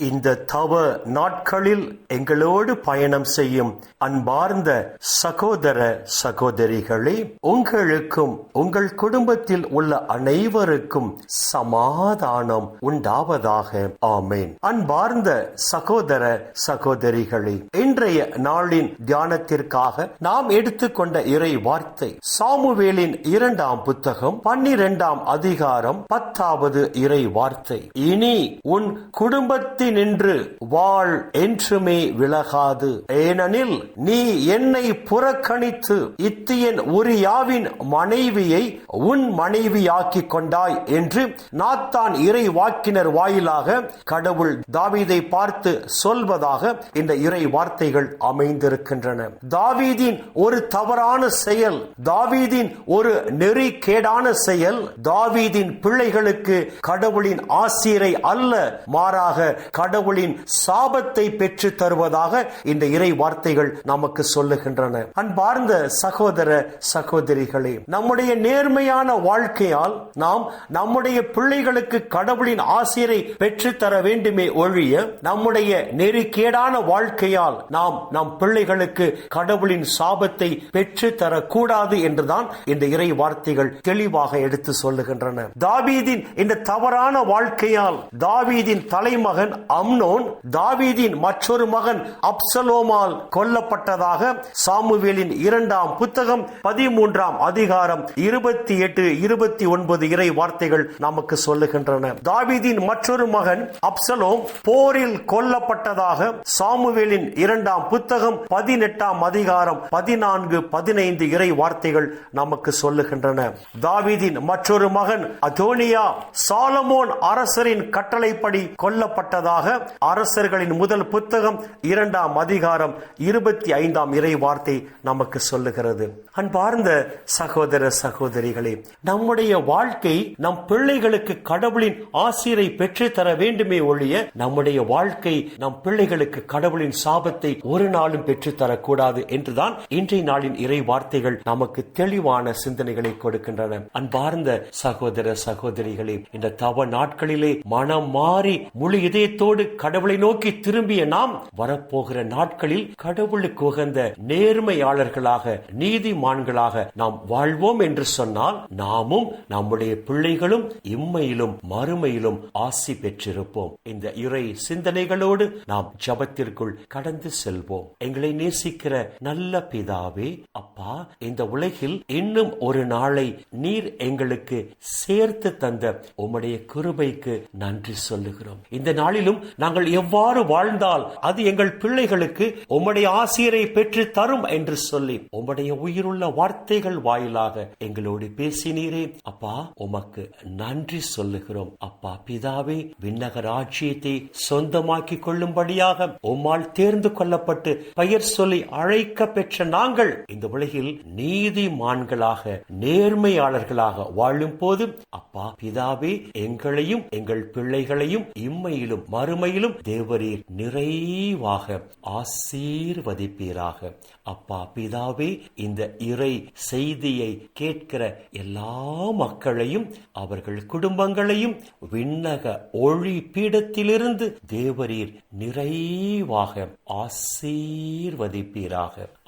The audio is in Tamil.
இந்த தவ நாட்களில் எங்களோடு பயணம் செய்யும் அன்பார்ந்த சகோதர சகோதரிகளே உங்களுக்கும் உங்கள் குடும்பத்தில் உள்ள அனைவருக்கும் சமாதானம் உண்டாவதாக. ஆமேன். அன்பார்ந்த சகோதர சகோதரிகளே இன்றைய நாளின் தியானத்திற்காக நாம் எடுத்துக்கொண்ட இறை வார்த்தை சாமுவேலின் இரண்டாம் புத்தகம் பன்னிரெண்டாம் அதிகாரம் பத்தாவது இறை வார்த்தை இனி உன் குடும்பத்தில் நின்று வாழ் என்றுமே விலகாது. ஏனெனில் நீ என்னை புறக்கணித்து இத்தியன் உரியாவின் மனைவியை உன் மனைவியாக்கிக் கொண்டாய் என்று நாத்தான் இறை வாக்கினர் வாயிலாக கடவுள் தாவீதை பார்த்து சொல்வதாக இந்த இறை வார்த்தைகள் அமைந்திருக்கின்றன. தாவீதின் ஒரு தவறான செயல் தாவீதின் ஒரு நெறிக்கேடான செயல் தாவீதின் பிள்ளைகளுக்கு கடவுளின் ஆசிரை அல்ல மாறாக கடவுளின் சாபத்தை பெற்று தருவதாக இந்த இறை வார்த்தைகள் நமக்கு சொல்லுகின்றன. அன்பார்ந்த சகோதர சகோதரிகளே நம்முடைய நேர்மையான வாழ்க்கையால் நாம் நம்முடைய பிள்ளைகளுக்கு கடவுளின் ஆசிரியரை பெற்று தர வேண்டுமே ஒழிய நம்முடைய நெறிக்கேடான வாழ்க்கையால் நாம் நம் பிள்ளைகளுக்கு கடவுளின் சாபத்தை பெற்று தரக்கூடாது என்றுதான் இந்த இறை வார்த்தைகள் தெளிவாக எடுத்து சொல்லுகின்றன. தாவீதின் இந்த தவறான வாழ்க்கையால் தாவீதின் தலைமகன் அம்னோன் தாவீதின் மற்றொரு மகன் அப்சலோமால் கொல்லப்பட்டதாக சாமுவேலின் இரண்டாம் புத்தகம் பதிமூன்றாம் அதிகாரம் இருபத்தி எட்டு இருபத்தி ஒன்பது இறை வார்த்தைகள் நமக்கு சொல்லுகின்றன. தாவீதின் மற்றொரு மகன் அப்சலோம் போரில் கொல்லப்பட்டதாக சாமுவேலின் இரண்டாம் புத்தகம் பதினெட்டாம் அதிகாரம் பதினான்கு பதினைந்து இறை வார்த்தைகள் நமக்கு சொல்லுகின்றன. தாவீதின் மற்றொரு மகன் அதோனியா சாலமோன் அரசரின் கட்டளைப்படி கொல்லப்பட்டதாக அரசர்களின் முதல் புத்தகம் இரண்டாம் அதிகாரம் இருபத்தி ஐந்தாம் இறை வார்த்தை நமக்கு சொல்லுகிறது. அன்பார்ந்த சகோதர சகோதரிகளே நம்முடைய வாழ்க்கை நம் பிள்ளைகளுக்கு கடவுளின் ஆசிரை பெற்று தர வேண்டுமே ஒழிய நம்முடைய வாழ்க்கை நம் பிள்ளைகளுக்கு கடவுளின் சாபத்தை ஒரு நாளும் பெற்று தரக்கூடாது என்றுதான் இன்றைய நாளின் இறை வார்த்தைகள் நமக்கு தெளிவான சிந்தனைகளை கொடுக்கின்றன. அன்பார்ந்த சகோதர சகோதரிகளே இந்த தவ நாட்களிலே மனம் மாறி முழு இதயத்தோடு கடவுளை நோக்கி திரும்பிய நாம் வரப்போகிற நாட்களில் கடவுளுக்கு உகந்த நேர்மையாளர்களாக நீதிமான்களாக நாம் வாழ்வோம் என்று சொன்னால் நாமும் நம்முடைய பிள்ளைகளும் இம்மையிலும் மறுமையிலும் ஆசி பெற்றிருப்போம். இந்த இறை சிந்தனைகளோடு நாம் ஜபத்திற்குள் கடந்து செல்வோம். எங்களை நேசிக்கிற நல்ல பிதாவே அப்பா இந்த உலகில் இன்னும் ஒரு நாளை நீர் எங்களுக்கு சேர்த்து தந்த உம்முடைய கிருபைக்கு நன்றி சொல்லுகிறோம். இந்த நாளிலும் நாங்கள் எவ்வாறு வாழ்ந்தால் அது எங்கள் பிள்ளைகளுக்கு உம்முடைய ஆசிரியரை பெற்று தரும் என்று சொல்லி உம்முடைய உயிருள்ள வார்த்தைகள் வாயிலாக எங்களோடு பேசினீரே. அப்பா உமக்கு நன்றி சொல்லுகிறோம். அப்பா பிதாவே விண்ணக ராஜ்யத்தை சொந்தமாக்கி கொள்ளும்படியாக உம்மால் தேர்ந்து கொள்ளப்பட்டு பெயர் சொல்லி அழைக்க பெற்ற நாங்கள் இந்த உலகில் நீதிமான்களாக நேர்மையாளர்களாக வாழும் போது அப்பா பிதாவே எங்களையும் எங்கள் பிள்ளைகளையும் இம்மையிலும் மறுமையிலும் தேவரீர் நிறைவாக ஆசீர்வதிப்பீராக. அப்பா பிதாவே இந்த இறை செய்தியை கேட்கிற எல்லா மக்களையும் அவர்கள் குடும்பங்களையும் விண்ணக ஒளி பீடத்திலிருந்து தேவரீர் நிறைவாக ஆசீர்வதிப்பீராக.